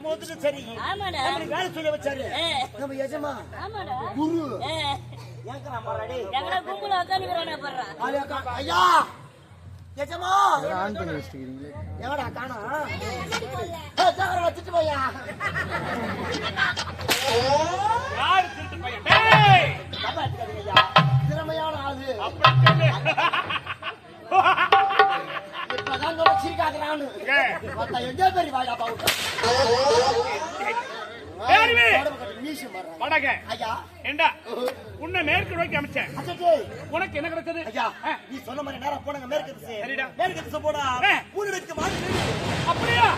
சரி. நம்மளுக்கு வேலை சொல்லி வச்சாரு. நம்ம எஜமா குரு. கா ஐயா. எஜமா. ஆன் பண்ணி வச்சிருக்கீங்களே எங்கடா காணோம் ஏய் ஜாகர வச்சிட்டு போயா யார் திருட்டு பையன்? டேய்! தப்பா எடுத்துக்காதீங்க ஐயா திறமையான ஆளு. அப்படி இப்பதான் நம்ம சீக்காக்குறான்னு ஏ. பார்த்தா எங்கே பேரி வாடா உன்னை மேற்கு நோக்கி அமைச்சேன். உனக்கு என்ன கிடைச்சது? ஐயா நீ சொன்ன மாதிரி நேரா போனாங்க மேற்கு திசை. மேற்கு திசை போடா. ஆ. ஊருக்கு மாறி அப்படியா?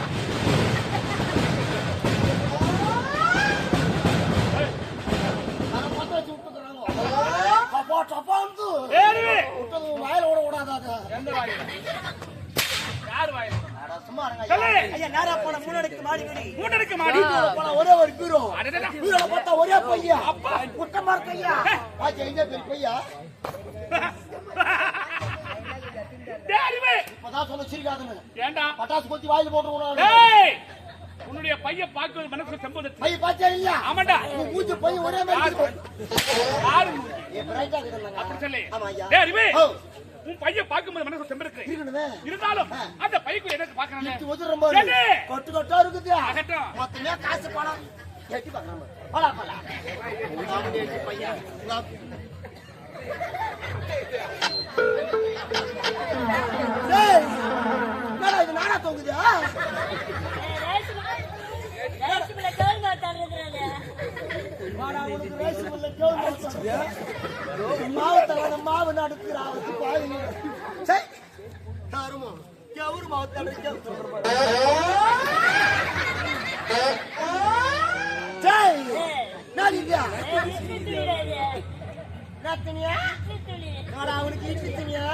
டப்பா டப்பா வந்து. விட்டது வாயில விடாத அது. எந்த வாயில? யார் வாயில மூணடுக்கு மாடி ஒரே ஒரு பீரோ. பீரோல பார்த்தா ஒரே பையா. அப்பா. குட்டமா இருக்கு ஐயா. பாச்சா எங்க பெரிய பையா. இப்பதான் சொல்ல சிரிக்காதுன்னு. ஏண்டா? பட்டாசு கொத்தி வாயில போட்டு டேய். உன்னுடைய பையன் பார்க்குவது மனசு செம்பது. பைய பாச்சா இல்ல ஆமாண்டா. உன் மூஞ்சி பைய ஒரே மாதிரி இருக்கு. யாரு ஏ, பிரைட்டா இருக்குதுல்லங்க. அப்படி சொல்லு. ஆமா ஐயா. டேய் ஓ, உன் பையன் பார்க்கும்போது மனசு செம்பிருக்கு இருந்தாலும் அந்த பைக்கு எனக்கு பார்க்கணும் எது? கொட்டு கொட்டா இருக்குது. ஆகட்டும். மொத்தமே காசு பணம். எட்டி பார்க்கணும் நாம எட்டி பையன் நான் தொங்குது? ஆ? ரேசுக்குள்ள கேள்வி உட்காந்துக்கிறானே அவனுக்கு இட்லி துணியா?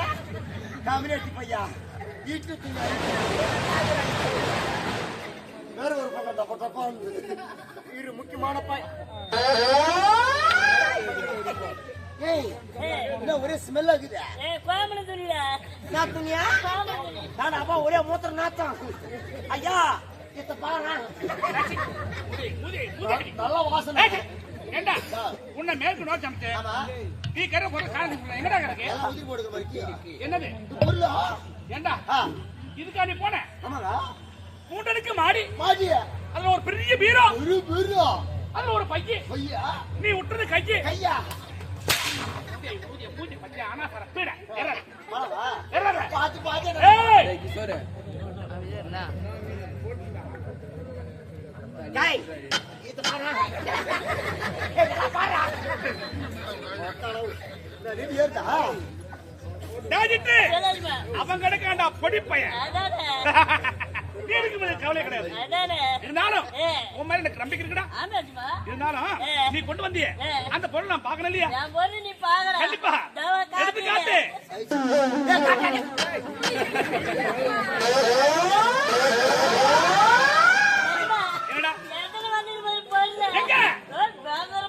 கம்யூனிட்டி பையா இட்லி துணியா வேற ஒரு பக்கம் டப்பா இருந்தது. இரு முக்கியமான பாய் ஏய் என்ன ஒரே ஸ்மெல் ஆகுது நான் துணி நான் அப்பா ஒரே மூத்திர நாத்தம். ஐயா இத பாரு. நல்ல வாசனை. ஏண்டா? உன்னை மேற்கு நோக்கி அமைச்சேன். ஆமா. நீ கரை போற முன்ன எங்கடா கிடக்கு? என்னது? ஏண்டா? இதுக்கா நீ போன? ஆமாடா மூண்டனுக்கு மாடி. மாடி அதுல ஒரு பெரிய பீரோ. ஒரு பெரிய அதுல ஒரு பைய? ஐயா நீ விட்டுறது கையை. கையா? மூஞ்சி மூஞ்சி பச்சை அனாசர பீட அவன் கிடக்காண்டா பொடி பையன் நீ கவலை கிடையாது இருந்தாலும் உன் மேல எனக்கு நம்பிக்கை இருக்குடா ஆமாச்சுமா இருந்தாலும். நீ கொண்டு வந்தியே. அந்த பொருள் நான் பார்க்கணும் இல்லையா? கண்டிப்பா. ஐயா மயிரா காட்டு காட்டு என்னடா எத்தனை வந்து பொண்ணு ஏய்,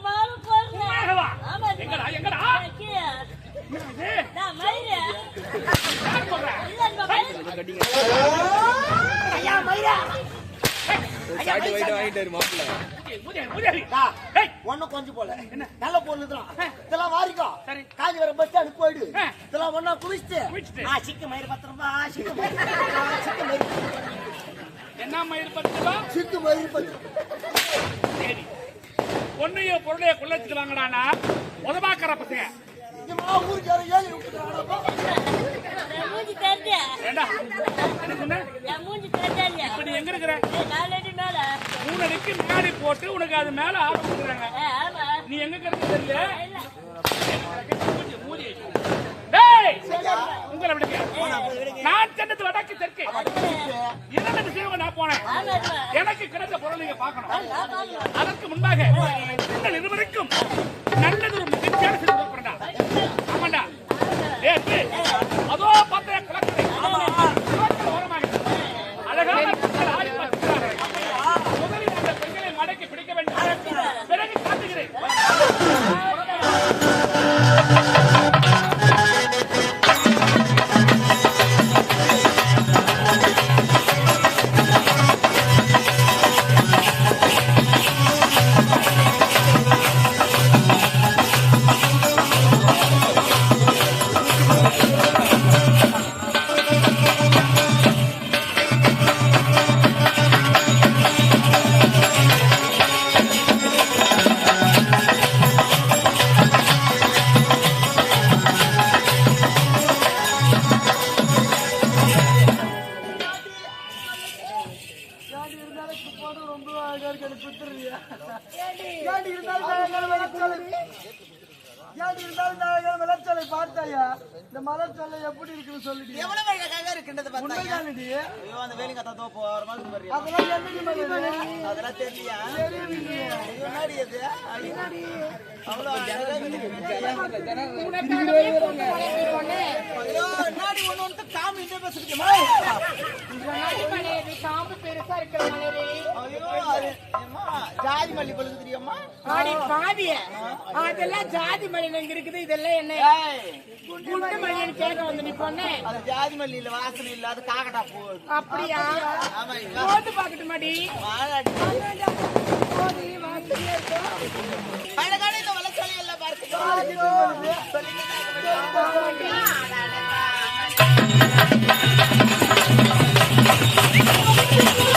ஐயா மயிரா வாங்கிட்டாரு மாப்பிள்ள ஒண்ணும் கொஞ்சம் போல. நல்ல பொண்ணு தான் இதெல்லாம் வாரிக்கோ. சரி. காஞ்சிபுரம் பஸ் ஸ்டாண்ட் போயிடு. இதெல்லாம் ஒண்ணா குளிச்சுட்டு. குளிச்சுட்டு. ஆ சிக்கு மயிறு பத்து ரூபா சிக்கு மயிறு சிக்கு மயிறு என்ன மயிர் பத்து ரூபா? சிக்கு மயிறு பத்து சரி. பொண்ணையோ பொருளையோ கொள்ளச்சுட்டு வாங்கடானா உதவாக்கிற பசங்க. மூஞ்சி தெரிஞ்ச? மூஞ்சி தெரிஞ்சா இப்ப நீ எங்க இருக்கிற? அடிக்கு முன்னாடி போட்டு உனக்கு அது மேல ஆள் கொடுக்குறாங்க நீ எங்க கிடக்கு தெரியல? உங்களை விடுங்க. நான் சென்றது வடக்கு தெற்கு. இரண்டு விஷயம் நான் போனேன்? எனக்கு கிடைச்ச பொருள் நீங்க பாக்கணும் அதற்கு முன்பாக உங்கள் இருவருக்கும் நல்லது ஒரு மகிழ்ச்சியான அதெல்லாம் தெரியலையா? தெரியலையே ஐயோ, என்னடி ஜாதி மல்லி பழுது தெரியுமா? ஆடி பாவிய. அதெல்லாம் ஜாதி மல்லி எனக்கு இருக்குது. இதெல்லாம் என்ன? குண்டு மல்லி கேட்க வந்து நிப்போன்னே அது ஜாதி மல்லி இல்ல வாசனை இல்ல அது. காக்கடா பூ அப்படியா போட்டு பாக்கட்டு மாடி பார்த்து Thank you.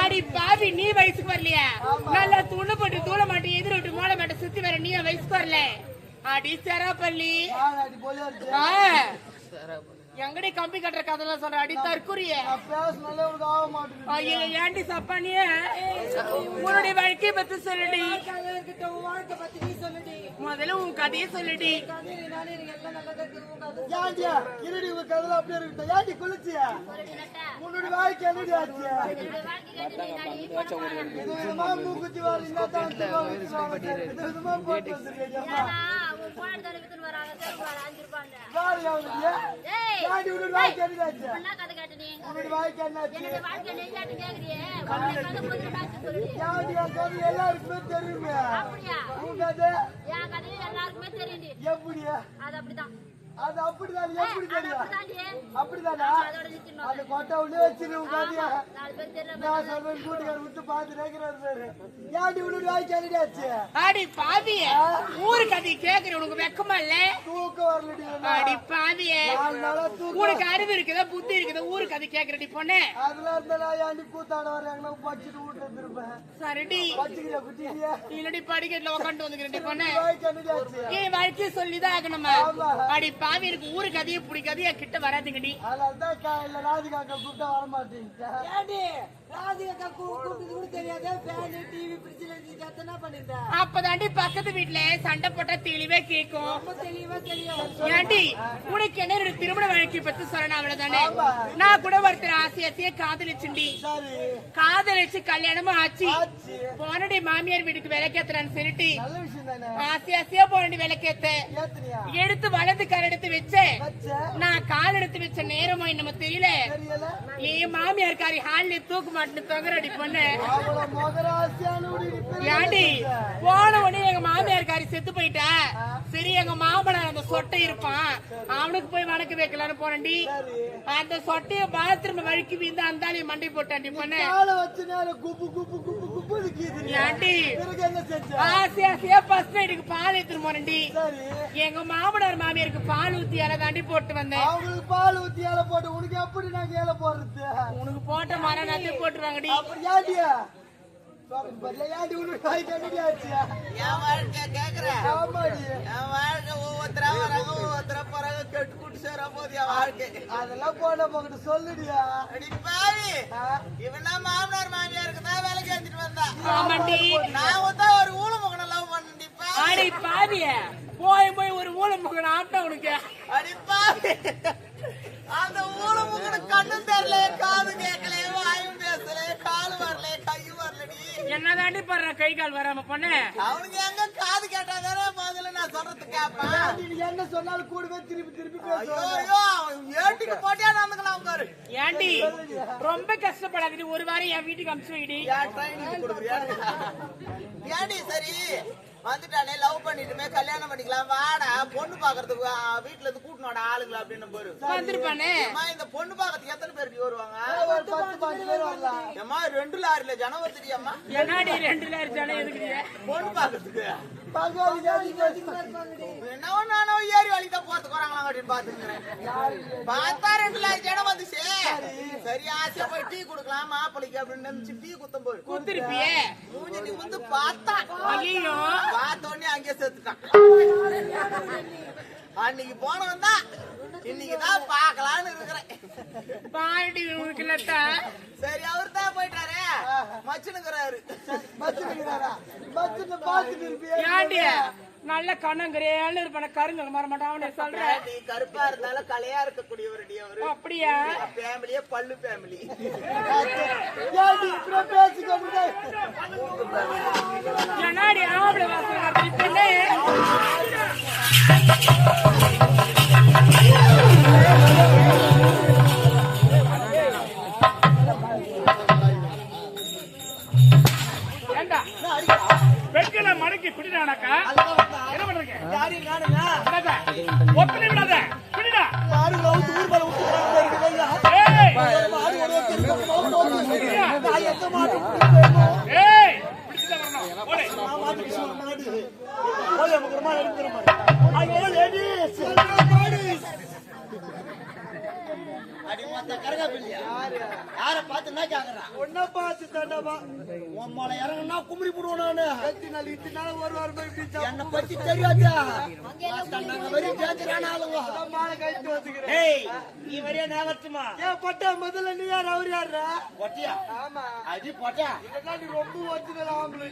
ஆடி பாவி நீ வயசுக்கு வரலையா. நல்லா துணு போட்டு தூள மாட்டேன் எதிர விட்டு மூளை மாட்டேன் சுத்தி வர நீ வயசுக்கு வரல. ஆடி சராப்பள்ளி. எங்கடி கம்பி கட்டுற கதைலாம் சொல்ற? அடி தற்குறிய ஏண்டி சப்பானிய உன்னுடைய வாழ்க்கையை பத்தி சொல்லுடி. முதல்ல உன் கதையை சொல்லுடி ஏன்டியா இருடி உங்க கதல அப்படியே இருக்கட்டும் ஏன்டி குளிச்சியா உன்னோட வாழ்க்கை என்னடி ஆச்சு இது விதமா மூக்குத்தி வாரி இருந்தா தான் இது விதமா போட்டு வச்சிருக்கீங்க வேலை அவனுக்கு ஏன்டி உன்னோட வாழ்க்கை என்னடி ஆச்சு உன்னோட வாழ்க்கை என்னாச்சு ஏன்டி என் கதை எல்லாருக்குமே தெரியுமே உன் கதை எப்படியா? அது அப்படிதான். எப்படி தெரியும்? அப்படிதானா. அந்த கொட்டை உள்ளே வச்சிரு உன் கதையா நான் சொல்றேன் கூட்டுக்கார விட்டு பாத்து பாரு. ஏன்டி வாழ்க்கை என்னடி ஆச்சு அடி பாவிய ஊரு கதை கேக்குற உனக்கு வெக்கமா இல்ல? தூக்கம் வரலடி அடி தூக்கம். உனக்கு அறிவு இருக்குதா புத்தி இருக்குதா? ஊரு கதை கேக்குறடி பொண்ணு. அதெல்லாம் இருந்தா ஏன்டி கூத்தாட வரேன்? படிச்சுட்டு வீட்டுல இருந்திருப்பேன். சரிடி. படிச்சுக்கிறியா குட்டியா இல்லடி படிக்கட்டுல உட்காந்து வந்துக்கிறேன் பொண்ணு. ஏன் வாழ்க்கையை சொல்லிதான் ஆகணுமா? ஆமா. அடி பாவி எனக்கு ஊரு கதையை பிடிக்காது என் கிட்ட வராதுங்கடி அதனால தான் ராதிகாக்கா கூப்பிட்டா வர அப்பதாண்டி பக்கத்து வீட்டுல சண்டை போட்டா தெளிவா கேக்கும். ஏண்டி உனக்கு என்ன திருமண வாழ்க்கை பத்தி சொல்லணும் அவ்வளவுதானே? நான் கூட ஒருத்தர் ஆசை ஆசையா காதலிச்சுண்டி காதலிச்சு கல்யாணமும் ஆச்சு. போனடி மாமியார் வீட்டுக்கு விளக்கேத்துறான்னு சொல்லிட்டு ஆசை ஆசையா போனடி விளக்கேத்த. எடுத்து வலது கால் எடுத்து வச்சேன் வச்ச. நான் கால் எடுத்து வச்ச நேரமோ என்னமோ தெரியல. என் மாமியார் காரி ஹால்ல தூக்க மாட்டேன்னு தொங்கரடி பொண்ணு. ஏண்டி போன உடனே எங்க மாமியார் காரி செத்து போயிட்டா? சரி எங்க மாமனார் அந்த சொட்டை இருப்பான். அவனுக்கு போய் வணக்க வைக்கலாம்னு போனேன்டி. அந்த சொட்டைய பாத்ரூம் வழுக்கி வீந்து அந்தாலே மண்டை போட்டாண்டி பொண்ணு. காலை வச்சு நேரம் குப்பு குப்பு குப்பு குப்பு நிக்கிது ஏண்டி பிறகு என்ன செஞ்ச? ஆசை ஆசையா ஃபர்ஸ்ட் நைட்டுக்கு பால் எடுத்துட்டு போனேன்டி. சரி. எங்க மாமனார் மாமியாருக்கு பால் ஊத்தி அதை தாண்டி போட்டு வந்தேன். அவங்களுக்கு பால் ஊத்தி ஏலை போட்டு உனக்கு எப்படி நாங்க ஏலை போடுறது? உனக்கு போட்ட மரம் நத்து போட்டுருவாங்கடி வாழ்க்கை அதெல்லாம் போன போகிட்டு சொல்லுடியா. பாவி? இவன் மாமனார் மாமியாருக்கு தான் வேலைக்கு ஏத்திட்டு வந்தா. ஆமாண்டி. நான் தான் ஒரு ஊழ மகனை லவ் பண்ணி அடி பாவிய. போய் போய் ஒரு மூலம் முகன் ஆட்டா உனக்கு. அடி பாவி. அந்த ஊழ மகனை கண்ணும் தெரியல காது கேட்கல வாயும் பேசல கால் வரல என்னதாண்டி படுற கை கால் வராம பொண்ணு? அவனுக்கு எங்க காது கேட்டாதானே முதல்ல நான் சொல்றது கேட்பான் ஏண்டி நீ என்ன சொன்னாலும் கூடவே திருப்பி திருப்பி ஐயோ ஏட்டுக்கு போட்டியா நடந்துக்கலாம் பாரு ஏண்டி ரொம்ப கஷ்டப்படாதடி. ஒரு வாரம் என் வீட்டுக்கு அனுப்பிச்சு வைடி. ஏன்டி சரி. வந்துட்டானே லவ் பண்ணிட்டுமே கல்யாணம் பண்ணிக்கலாம். வாடா பொண்ணு பாக்குறதுக்கு வீட்டுல இருந்து கூட்டணோட ஆளுங்களா அப்படின்னு பாரு வந்திருப்பானே. இந்த பொண்ணு பாக்கிறதுக்கு எத்தனை பேர் வருவாங்க? ஒரு பத்து பேர் வரலாம் ரெண்டு லாரில ஜனம் தெரியாமா என்னடி ரெண்டு லேர் ஜனம் எதுக்குறிய பொண்ணு பாக்குறதுக்கு பகவான் ஜாதி ஜாதி என்ன நானோ ஏறி வழி தான் போறதுக்கு வராங்களா அப்படின்னு பாத்துக்கிறேன் பார்த்தா ரெண்டு லாரி ஜனம் வந்துச்சு சரி ஆசையா போய் டீ கொடுக்கலாம் மாப்பிளைக்கு அப்படின்னு நினைச்சு டீ குத்தம் போய் குத்துருப்பியே. மூஞ்சி நீ வந்து பார்த்தா ஐயோ பார்த்த உடனே அங்கே செத்துட்டான் அன்னைக்கு போனவன் தான் இன்னைக்கு தான் பார்க்கலான்னு இருக்கிறேன். பாடி உனக்கு இல்லட்டா சரி அவர் தான் போயிட்டாரு. மச்சுனுங்கிறாரு. மச்சுக்கிறாரா மச்சுன்னு பார்த்துட்டு இருப்பியா? ஏண்டி நல்ல கண்ணங்கரேன்னு இருப்பான. கருங்கல் மர மாட்டான். அவனே சொல்றேன் நீ கருப்பா இருந்தாலும் கலையா இருக்கக்கூடியவருடி அவரு. அப்படியா? ஃபேமிலியே பல்லு ஃபேமிலி ஏண்டி என்னடி ஆம்பளை வேண்டாம் என்ன அடிக்கிறா? பெண்களை மடக்கி வந்தா. என்ன பண்றீங்க காணுங்க. விடாத. பிடிடா? ஏய்! மாடு. ஒரு ஒருத்தர் இருக்காங்க, மாடு ஒருத்தர். நான் எந்த மாடு பிடிப்பேனோ? ஏய் பிடிச்சுதான் வரணும் ஓடு நான் மாட்டு பிடிச்ச மாடு. ஓய், நமக்கு ரொம்ப எடுக்கிற மாடு. ஐயோ, ladies. மாடு. அடி மொத்த கரகாப்பில்லையா யார பார்த்து என்ன கேக்குறான் உன்னை பார்த்து தாண்டவா. உன் மேல இறங்குனா குமரி போடுவோம் நானு. எத்தனை நாள், இத்தனை நாள் ஒரு வாரம் போய் பிடிச்சா. என்ன பத்தி தெரியாது? நாங்க வெறும் பேசுறான ஆளுங்க. மாலை கழட்டி வந்துக்கிறேன். ஏய் நீ வரையா நேவத்துமா ஏன் பட்டா முதல்ல நீ யார் அவர் யாரா? பொட்டியா? ஆமா. அடி பொட்டியா? இதெல்லாம் நீ ரொம்ப ஒரிஜினல் ஆம்பளை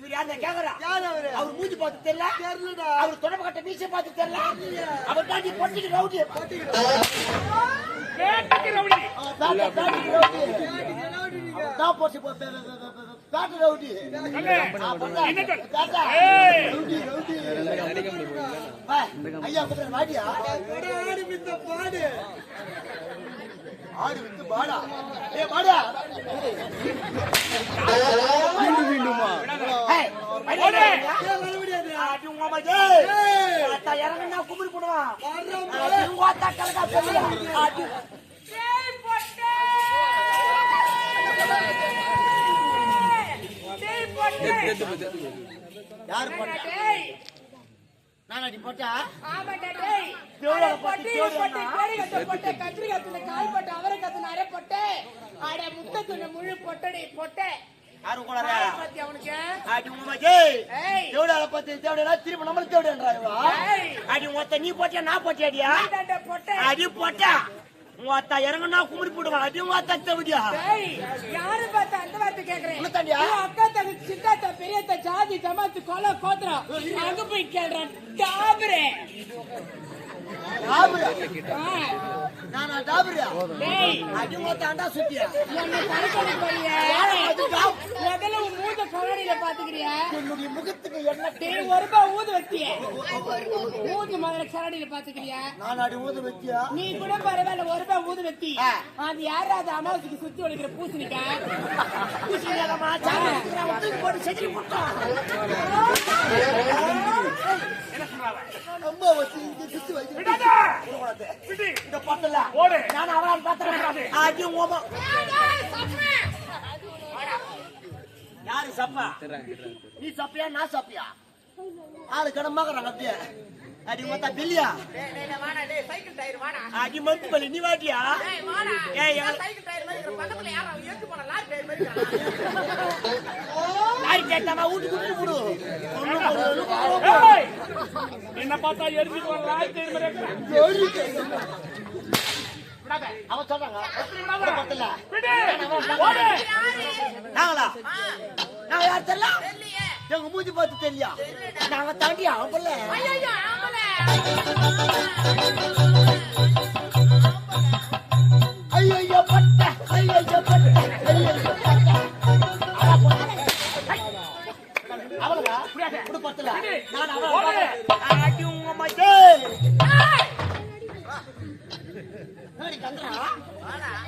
இவர் யாருன்னா கேக்குறா யார் அவரு? அவர் மூஞ்சி பார்த்து தெரியல. தெரியலடா. அவர் தொடர்பு கட்ட மீசை பார்த்து தெரியல. அவர் தாண்டி பொட்டிக்கு ரவுடி. வேட்டைக்கு ரவுடி. பேட்டுக்கு ரவுடி. தான் போச்சு பேட்டு ரவுடி. Rowdy rowdy. ஐயா கூப்பிடுற வாடியா? ஆடு வித்த பாடு ஆடு வித்து பாடா ஏ பாடா ஏய், வாடியா, ஓடு. வாடியா. ஏன் வர முடியாது ஆடி உங்க அம்மா, ஏய். ஆத்தா இறங்குனா கும்பிடு போடுவான் வர்றோம் ஆடி உங்க ஆத்தா கலக்கா சொல்லுடா. ஆடி யாரு போட்டா? நான் அடி போட்டா. யாரு கூட. தேவடால பார்த்து தேவடா நம்மளுக்கு தேவடன்றா ஏய். அடி ஒத்த நீ போட்டியா நான் போட்டியாடியா? அடி போட்டா. அத்தா இறங்குனா கும்பிடு போடுவான் அடி தேவடியா யாரு பார்த்தா அந்த வார்த்தை கேக்குறேன் தாண்டியா? அக்கா தங்கச்சி சித்தாத்தா பெரியத்தா ஜாதி ஜமாத்து கொலை கோத்திரம். அங்க போய் கேள்றான் டாபரே டேய் அது மூத்த முகத்துக்கு என்ன ஒரு ரூபாய் ஊது வச்சிய ஊது முதல்ல கண்ணாடியில பாத்துக்கிறியா நான் அடி ஊது வச்சியா நீ கூட பரவாயில்ல ஒரு ரூபாய் ஊது வச்சி அது யாரா அது அமாவாசைக்கு சுத்தி ஒழிக்கிற பூசணிக்கா பூசினேகமா சாமி போட்டு செஞ்சு சுத்தி இந்த பத்தல ஓடு நான் யாரு சப்பா நீ சப்பியா நான் சப்பியா ஆளு கடமாக்குறாங்க அப்படியே அடி மொத்தா பில்லியா அடி பள்ளி நீ வாட்டியா ஏய் ஒண்ணும் ஒரு- ஒண்ணும் ஒரு- ஏய் என்ன பார்த்தா எரிஞ்சிட்டு வர லாய் தேடி மாதிரி இருக்கிற. விடாத அவன் சொல்றாங்க. விடாத. பத்தல விடு. ஓடு. நாங்களா? நாங்க யார் தெரியல? எங்க மூஞ்சி பார்த்து தெரியலையா? நாங்க தாண்டி ஆம்பல ஐயோ பட்ட. ஐயோ பட்ட. ஐயோ பட்ட. அவளா விடு பத்தல நான் அவள ஆடி உங்க மச்சே ஏடி கந்தரா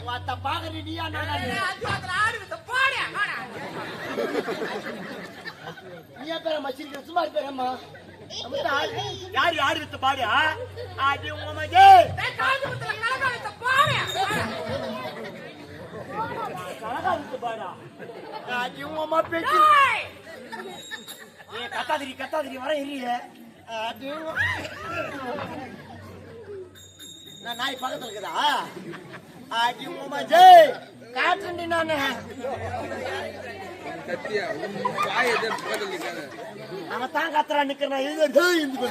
வாத்த பாகறிடியா நான் நீ ஏன் பேர மச்சிருக்க சும்மா இருப்பேரம்மா யார் யார் வித்து பாடு? ஆடி உங்க மஜே கனகா வித்து பாடா. ஆடி உங்க அம்மா பேச்சு. ஏ கத்தாதிரி கத்தாதிரி வர உங்க- நான் நாய் பக்கத்துல இருக்குதா? ஆடி உங்க மஜே காட்டுண்டி நானு. கத்தியா உன் வாய் எதை பக்கத்துல நிக்காத? அவன் தான் கத்துறா நிக்கிறான். இது டேய் இந்த.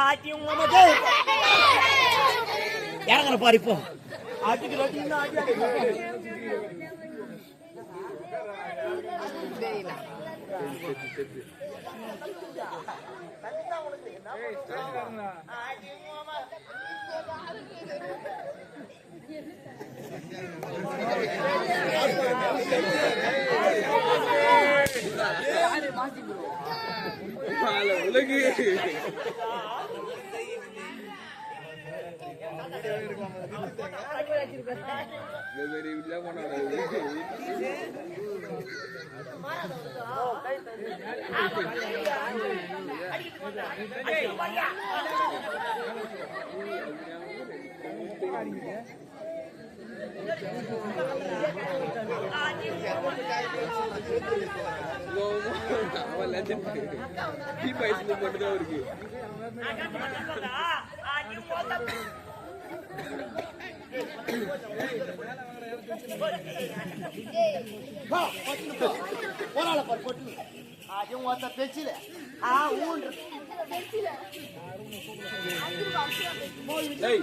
ஆட்டி டேய் இறங்குற பாரு இப்போ ஆட்டிக்கு ஆட்டி. மாலை உலகு. டீ பைஸ்ல மட்டும் இருக்கு போராள பாரு பொட்டு அது ஒருத்த பெச்சில ஆ ஊன்று ஏய்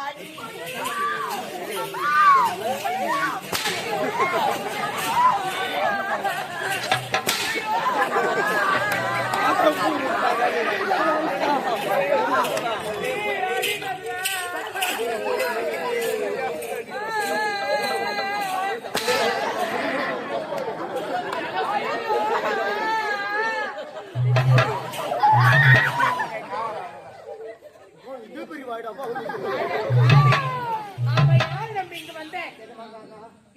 அடிக்கவே இல்லையா அடிக்கிறேன் இது பெரிய வாய்டாப்பா அவ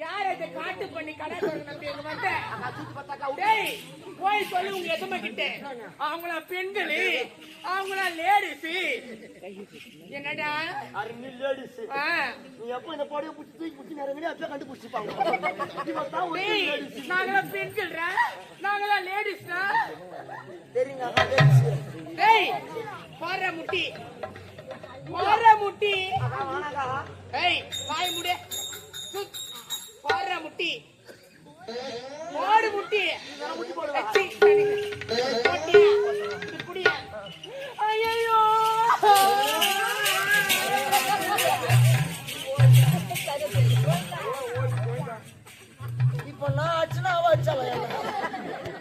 யார் இதை காட்டு பண்ணி கடை நம்பி இங்க டேய் போய் சொல்லி உங்க எதுமை கிட்ட அவங்களா பெண்களு அவங்களா லேடிஸ் என்னடா அரை லேடிஸ் நீ எப்ப இந்த பாடியை பிடிச்சி தூக்கி பிடிச்சி நிறைய அப்படியே கண்டுபிடிச்சிப்பாங்க டேய் நாங்களா பெண்கள்ரா நாங்களா தெரியுங்க லேடிஸ் டேய் போற முட்டி போற முட்டி ஏய் வாய் முடி. போற முட்டி போடு முட்டி முட்டி புடியா? ஐயையோ! இப்ப நான் ஆச்சுன்னா அவ அடிச்சாலும்